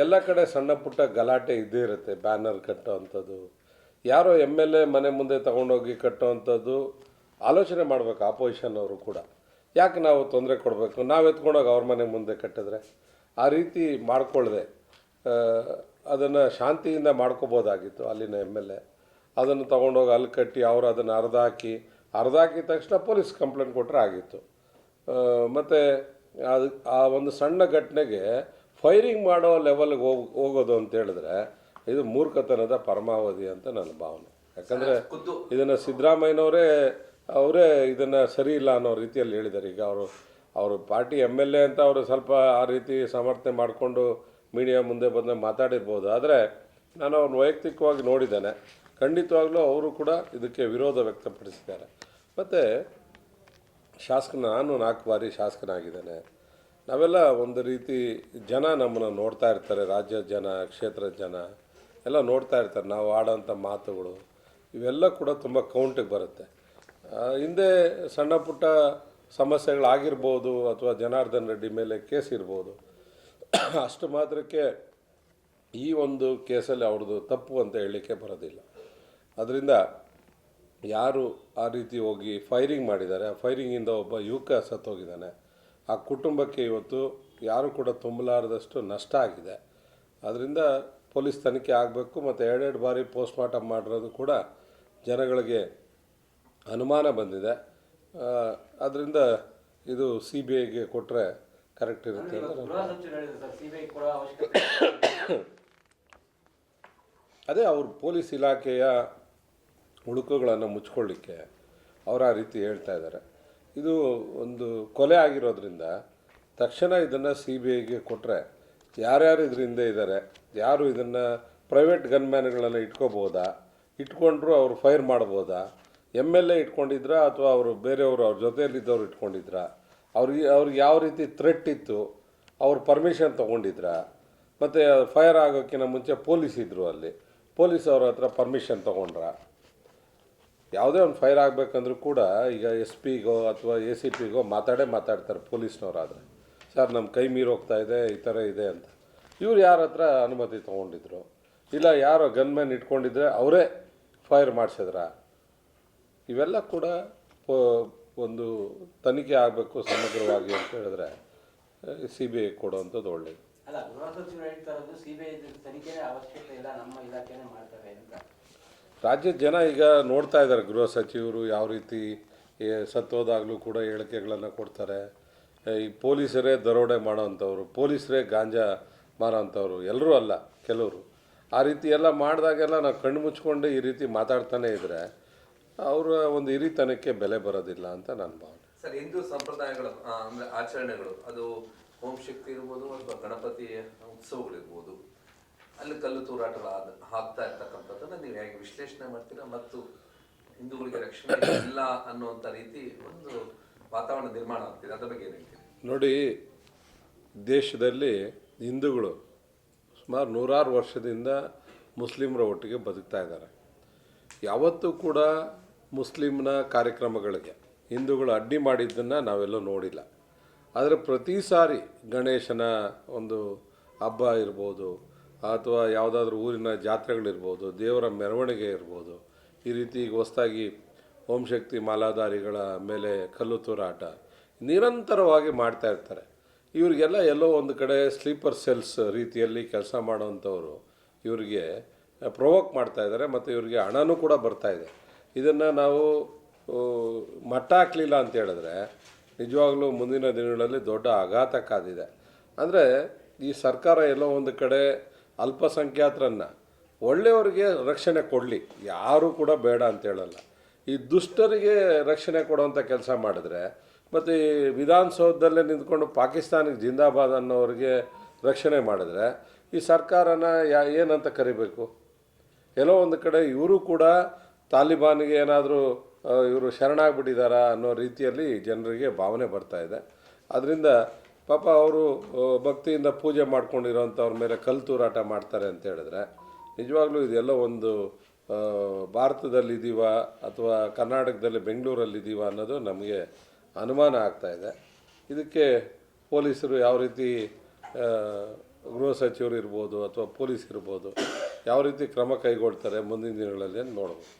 ಎಲ್ಲ ಕಡೆ ಸಣ್ಣ ಪುಟ್ಟ ಗಲಾಟೆ ಇದ್ದೇ ಇರುತ್ತೆ, ಬ್ಯಾನರ್ ಕಟ್ಟೋ ಅಂಥದ್ದು ಯಾರೋ ಎಂ ಎಲ್ ಎ ಮನೆ ಮುಂದೆ ತೊಗೊಂಡೋಗಿ ಕಟ್ಟೋ ಅಂಥದ್ದು ಆಲೋಚನೆ ಮಾಡ್ಬೇಕು ಆಪೋಸಿಷನ್ ಅವರು ಕೂಡ. ಯಾಕೆ ನಾವು ತೊಂದರೆ ಕೊಡಬೇಕು? ನಾವು ಎತ್ಕೊಂಡೋಗಿ ಅವ್ರ ಮನೆ ಮುಂದೆ ಕಟ್ಟಿದ್ರೆ ಆ ರೀತಿ ಮಾಡ್ಕೊಳ್ಳದೆ ಅದನ್ನು ಶಾಂತಿಯಿಂದ ಮಾಡ್ಕೋಬೋದಾಗಿತ್ತು ಅಲ್ಲಿನ ಎಂ ಎಲ್ ಎ ಅದನ್ನು ತೊಗೊಂಡೋಗಿ ಅಲ್ಲಿ ಕಟ್ಟಿ ಅವರು ಅದನ್ನು ಅರ್ಧ ಹಾಕಿ ಅರ್ಧ ಹಾಕಿದ ತಕ್ಷಣ ಪೊಲೀಸ್ ಕಂಪ್ಲೇಂಟ್ ಕೊಟ್ಟರೆ ಆಗಿತ್ತು. ಮತ್ತು ಅದು, ಆ ಒಂದು ಸಣ್ಣ ಘಟನೆಗೆ ಫೈರಿಂಗ್ ಮಾಡೋ ಲೆವೆಲ್ಗೆ ಹೋಗ್ ಹೋಗೋದು ಅಂತ ಹೇಳಿದ್ರೆ ಇದು ಮೂರ್ಖತನದ ಪರಮಾವಧಿ ಅಂತ ನನ್ನ ಭಾವನೆ. ಯಾಕಂದರೆ ಇದನ್ನು ಸಿದ್ದರಾಮಯ್ಯನವರೇ ಅವರೇ ಇದನ್ನು ಸರಿ ಇಲ್ಲ ಅನ್ನೋ ರೀತಿಯಲ್ಲಿ ಹೇಳಿದ್ದಾರೆ. ಈಗ ಅವರು ಅವರು ಪಾರ್ಟಿ ಎಂ ಎಲ್ ಎ ಅಂತ ಅವರು ಸ್ವಲ್ಪ ಆ ರೀತಿ ಸಮರ್ಥನೆ ಮಾಡಿಕೊಂಡು ಮೀಡಿಯಾ ಮುಂದೆ ಬಂದು ಮಾತಾಡಿರ್ಬೋದು. ಆದರೆ ನಾನು ಅವ್ರನ್ನ ವೈಯಕ್ತಿಕವಾಗಿ ನೋಡಿದ್ದೇನೆ. ಖಂಡಿತವಾಗ್ಲೂ ಅವರು ಕೂಡ ಇದಕ್ಕೆ ವಿರೋಧ ವ್ಯಕ್ತಪಡಿಸಿದ್ದಾರೆ. ಮತ್ತು ಶಾಸಕ ನಾನು ನಾಲ್ಕು ಬಾರಿ ಶಾಸಕನಾಗಿದ್ದೇನೆ. ನಾವೆಲ್ಲ ಒಂದು ರೀತಿ ಜನ ನಮ್ಮನ್ನು ನೋಡ್ತಾ ಇರ್ತಾರೆ ರಾಜ್ಯದ ಜನ ಕ್ಷೇತ್ರದ ಜನ, ಎಲ್ಲ ನೋಡ್ತಾ ಇರ್ತಾರೆ. ನಾವು ಆಡೋಂಥ ಮಾತುಗಳು, ಇವೆಲ್ಲ ಕೂಡ ತುಂಬ ಕೌಂಟಿಗೆ ಬರುತ್ತೆ. ಹಿಂದೆ ಸಣ್ಣ ಪುಟ್ಟ ಸಮಸ್ಯೆಗಳಾಗಿರ್ಬೋದು ಅಥವಾ ಜನಾರ್ದನ್ ರೆಡ್ಡಿ ಮೇಲೆ ಕೇಸ್ ಇರ್ಬೋದು. ಅಷ್ಟು ಮಾತ್ರಕ್ಕೆ ಈ ಒಂದು ಕೇಸಲ್ಲಿ ಅವ್ರದ್ದು ತಪ್ಪು ಅಂತ ಹೇಳಲಿಕ್ಕೆ ಬರೋದಿಲ್ಲ. ಅದರಿಂದ ಯಾರು ಆ ರೀತಿ ಹೋಗಿ ಫೈರಿಂಗ್ ಮಾಡಿದ್ದಾರೆ, ಆ ಫೈರಿಂಗಿಂದ ಒಬ್ಬ ಯುವಕ ಸತ್ತೋಗಿದ್ದಾನೆ. ಆ ಕುಟುಂಬಕ್ಕೆ ಇವತ್ತು ಯಾರು ಕೂಡ ತುಂಬಲಾರದಷ್ಟು ನಷ್ಟ ಆಗಿದೆ. ಅದರಿಂದ ಪೊಲೀಸ್ ತನಿಖೆ ಆಗಬೇಕು ಮತ್ತು ಎರಡೆರಡು ಬಾರಿ ಪೋಸ್ಟ್ ಮಾರ್ಟಮ್ ಮಾಡಿರೋದು ಕೂಡ ಜನಗಳಿಗೆ ಅನುಮಾನ ಬಂದಿದೆ. ಅದರಿಂದ ಇದು ಸಿ ಬಿ ಐಗೆ ಕೊಟ್ಟರೆ ಕರೆಕ್ಟ್ ಇರುತ್ತೆ. ಅದೇ ಅವರು ಪೊಲೀಸ್ ಇಲಾಖೆಯ ಹುಡುಕುಗಳನ್ನು ಮುಚ್ಕೊಳ್ಳಿಕ್ಕೆ ಅವರು ಆ ರೀತಿ ಹೇಳ್ತಾ ಇದ್ದಾರೆ. ಇದು ಒಂದು ಕೊಲೆ ಆಗಿರೋದ್ರಿಂದ ತಕ್ಷಣ ಇದನ್ನು ಸಿ ಬಿ ಐಗೆ ಕೊಟ್ಟರೆ ಯಾರ್ಯಾರು ಹಿಂದೆ ಇದ್ದಾರೆ ಯಾರು ಇದನ್ನು ಪ್ರೈವೇಟ್ ಗನ್ಮ್ಯಾನ್ಗಳನ್ನು ಇಟ್ಕೋಬೋದಾ, ಇಟ್ಕೊಂಡ್ರು ಅವರು ಫೈರ್ ಮಾಡ್ಬೋದಾ ಎಂ ಎಲ್ ಎ ಇಟ್ಕೊಂಡಿದ್ರಾ ಅಥವಾ ಅವರು ಬೇರೆಯವರು ಅವ್ರ ಜೊತೆಯಲ್ಲಿದ್ದವ್ರು ಇಟ್ಕೊಂಡಿದ್ರಾ ಅವ್ರಿಗೆ ಅವ್ರಿಗೆ ಯಾವ ರೀತಿ ಥ್ರೆಟ್ ಇತ್ತು, ಅವ್ರ ಪರ್ಮಿಷನ್ ತೊಗೊಂಡಿದ್ರಾ, ಮತ್ತು ಫೈರ್ ಆಗೋಕ್ಕಿಂತ ಮುಂಚೆ ಪೊಲೀಸ್ ಇದ್ದರು ಅಲ್ಲಿ, ಪೊಲೀಸ್ ಅವ್ರ ಹತ್ರ ಪರ್ಮಿಷನ್ ತೊಗೊಂಡ್ರ? ಯಾವುದೇ ಒಂದು ಫೈರ್ ಆಗಬೇಕಂದ್ರೂ ಕೂಡ ಈಗ ಎಸ್ ಪಿಗೋ ಅಥವಾ ಎ ಸಿ ಪಿಗೋ ಮಾತಾಡೇ ಮಾತಾಡ್ತಾರೆ ಪೊಲೀಸ್ನವರಾದರೆ. ಸರ್ ನಮ್ಮ ಕೈ ಮೀರಿ ಹೋಗ್ತಾ ಇದೆ, ಈ ಥರ ಇದೆ ಅಂತ. ಇವ್ರು ಯಾರ ಹತ್ರ ಅನುಮತಿ ತೊಗೊಂಡಿದ್ರು? ಇಲ್ಲ, ಯಾರೋ ಗನ್ಮ್ಯಾನ್ ಇಟ್ಕೊಂಡಿದ್ರೆ ಅವರೇ ಫೈರ್ ಮಾಡಿಸಿದ್ರ? ಇವೆಲ್ಲ ಕೂಡ ಒಂದು ತನಿಖೆ ಆಗಬೇಕು ಸಮಗ್ರವಾಗಿ ಅಂತ ಹೇಳಿದ್ರೆ ಸಿ ಬಿ ಐ ಕೊಡುವಂಥದ್ದು ಒಳ್ಳೆಯದು ಅಲ್ಲ, ಗೃಹ ಸಚಿವರು ಹೇಳ್ತಾ ಇರೋದು ಅವಶ್ಯಕತೆ ಇಲ್ಲ, ನಮ್ಮ ಇಲಾಖೆನೇ ಮಾಡ್ತವೆ ಅಂತ. ರಾಜ್ಯದ ಜನ ಈಗ ನೋಡ್ತಾ ಇದ್ದಾರೆ. ಗೃಹ ಸಚಿವರು ಯಾವ ರೀತಿ ಸತ್ತೋದಾಗಲೂ ಕೂಡ ಹೇಳಿಕೆಗಳನ್ನು ಕೊಡ್ತಾರೆ. ಈ ಪೊಲೀಸರೇ ದರೋಡೆ ಮಾಡೋವಂಥವ್ರು, ಪೊಲೀಸರೇ ಗಾಂಜಾ ಮಾರೋವಂಥವ್ರು, ಎಲ್ಲರೂ ಅಲ್ಲ, ಕೆಲವರು. ಆ ರೀತಿ ಎಲ್ಲ ಮಾಡಿದಾಗೆಲ್ಲ ನಾವು ಕಣ್ಣು ಮುಚ್ಕೊಂಡು ಈ ರೀತಿ ಮಾತಾಡ್ತಾನೆ ಇದ್ದರೆ ಅವರ ಒಂದು ಹಿರಿತನಕ್ಕೆ ಬೆಲೆ ಬರೋದಿಲ್ಲ ಅಂತ ನನ್ನ ಭಾವನೆ. ಸರ್, ಹಿಂದೂ ಸಂಪ್ರದಾಯಗಳು ಅಂದ್ರೆ ಆಚರಣೆಗಳು, ಅದು ಓಂ ಶಕ್ತಿ ಇರ್ಬೋದು ಅಥವಾ ಗಣಪತಿ ಉತ್ಸವಗಳಿರ್ಬೋದು ಅಲ್ಲಿ ಕಲ್ಲು ತೂರಾಟ ಆದ- ಆಗ್ತಾ ಇರ್ತಕ್ಕಂಥದ್ದನ್ನ ನೀವು ಹೇಗೆ ವಿಶ್ಲೇಷಣೆ ಮಾಡ್ತೀರಾ ಮತ್ತು ಹಿಂದೂಗಳಿಗೆ ರಕ್ಷಣೆ ಇಲ್ಲ ಅನ್ನುವಂಥ ರೀತಿ ಒಂದು ವಾತಾವರಣ ನಿರ್ಮಾಣ ಆಗ್ತಿದೆ. ಅದ್ರ ಬಗ್ಗೆ ನೋಡಿ, ದೇಶದಲ್ಲಿ ಹಿಂದೂಗಳು ಸುಮಾರು ನೂರಾರು ವರ್ಷದಿಂದ ಮುಸ್ಲಿಮರ ಒಟ್ಟಿಗೆ ಬದುಕ್ತಾ ಇದ್ದಾರೆ. ಯಾವತ್ತೂ ಕೂಡ ಮುಸ್ಲಿಮ್ನ ಕಾರ್ಯಕ್ರಮಗಳಿಗೆ ಹಿಂದೂಗಳು ಅಡ್ಡಿ ಮಾಡಿದ್ದನ್ನು ನಾವೆಲ್ಲ ನೋಡಿಲ್ಲ. ಆದರೆ ಪ್ರತಿ ಸಾರಿ ಗಣೇಶನ ಒಂದು ಹಬ್ಬ ಇರ್ಬೋದು ಅಥವಾ ಯಾವುದಾದ್ರೂ ಊರಿನ ಜಾತ್ರೆಗಳಿರ್ಬೋದು, ದೇವರ ಮೆರವಣಿಗೆ ಇರ್ಬೋದು, ಈ ರೀತಿ ಈಗ ಹೊಸ್ದಾಗಿ ಓಂ ಶಕ್ತಿ ಮಾಲಾಧಾರಿಗಳ ಮೇಲೆ ಕಲ್ಲು ತೂರಾಟ ನಿರಂತರವಾಗಿ ಮಾಡ್ತಾ ಇರ್ತಾರೆ. ಇವರಿಗೆಲ್ಲ ಎಲ್ಲೋ ಒಂದು ಕಡೆ ಸ್ಲೀಪರ್ ಸೆಲ್ಸ್ ರೀತಿಯಲ್ಲಿ ಕೆಲಸ ಮಾಡೋವಂಥವ್ರು ಇವರಿಗೆ ಪ್ರೊವೋಕ್ ಮಾಡ್ತಾ ಇದ್ದಾರೆ ಮತ್ತು ಇವರಿಗೆ ಹಣನೂ ಕೂಡ ಬರ್ತಾ ಇದೆ. ಇದನ್ನು ನಾವು ಮಟ್ಟ ಹಾಕಲಿಲ್ಲ ಅಂತ ಹೇಳಿದ್ರೆ ನಿಜವಾಗ್ಲೂ ಮುಂದಿನ ದಿನಗಳಲ್ಲಿ ದೊಡ್ಡ ಆಘಾತ ಕಾದಿದೆ. ಅಂದರೆ ಈ ಸರ್ಕಾರ ಎಲ್ಲೋ ಒಂದು ಕಡೆ ಅಲ್ಪಸಂಖ್ಯಾತರನ್ನು ಒಳ್ಳೆಯವರಿಗೆ ರಕ್ಷಣೆ ಕೊಡಲಿ. ಯಾರೂ ಕೂಡ ಬೇಡ ಅಂತ ಹೇಳಲ್ಲ. ಈ ದುಷ್ಟರಿಗೆ ರಕ್ಷಣೆ ಕೊಡುವಂಥ ಕೆಲಸ ಮಾಡಿದ್ರೆ, ಮತ್ತು ಈ ವಿಧಾನಸೌಧದಲ್ಲೇ ನಿಂತ್ಕೊಂಡು ಪಾಕಿಸ್ತಾನಿಗೆ ಜಿಂದಾಬಾದ್ ಅನ್ನೋರಿಗೆ ರಕ್ಷಣೆ ಮಾಡಿದ್ರೆ, ಈ ಸರ್ಕಾರನ ಯಾ, ಏನಂತ ಕರಿಬೇಕು? ಎಲ್ಲೋ ಒಂದು ಕಡೆ ಇವರು ಕೂಡ ತಾಲಿಬಾನಿಗೆ ಏನಾದರೂ ಇವರು ಶರಣಾಗ್ಬಿಟ್ಟಿದ್ದಾರಾ ಅನ್ನೋ ರೀತಿಯಲ್ಲಿ ಜನರಿಗೆ ಭಾವನೆ ಬರ್ತಾ ಇದೆ. ಅದರಿಂದ ಪಾಪ ಅವರು ಭಕ್ತಿಯಿಂದ ಪೂಜೆ ಮಾಡ್ಕೊಂಡಿರೋಂಥವ್ರ ಮೇಲೆ ಕಲ್ತೂರಾಟ ಮಾಡ್ತಾರೆ ಅಂತ ಹೇಳಿದ್ರೆ, ನಿಜವಾಗ್ಲೂ ಇದೆಲ್ಲ ಒಂದು ಭಾರತದಲ್ಲಿ ಭಾರತದಲ್ಲಿದ್ದೀವ ಅಥವಾ ಕರ್ನಾಟಕದಲ್ಲಿ ಬೆಂಗಳೂರಲ್ಲಿದ್ದೀವ ಅನ್ನೋದು ನಮಗೆ ಅನುಮಾನ ಆಗ್ತಾ ಇದೆ. ಇದಕ್ಕೆ ಪೊಲೀಸರು ಯಾವ ರೀತಿ ಗೃಹ ಸಚಿವರು ಇರ್ಬೋದು ಅಥವಾ ಪೊಲೀಸ್ ಇರ್ಬೋದು, ಯಾವ ರೀತಿ ಕ್ರಮ ಕೈಗೊಳ್ತಾರೆ ಮುಂದಿನ ದಿನಗಳಲ್ಲಿ ನೋಡ್ಬೋದು.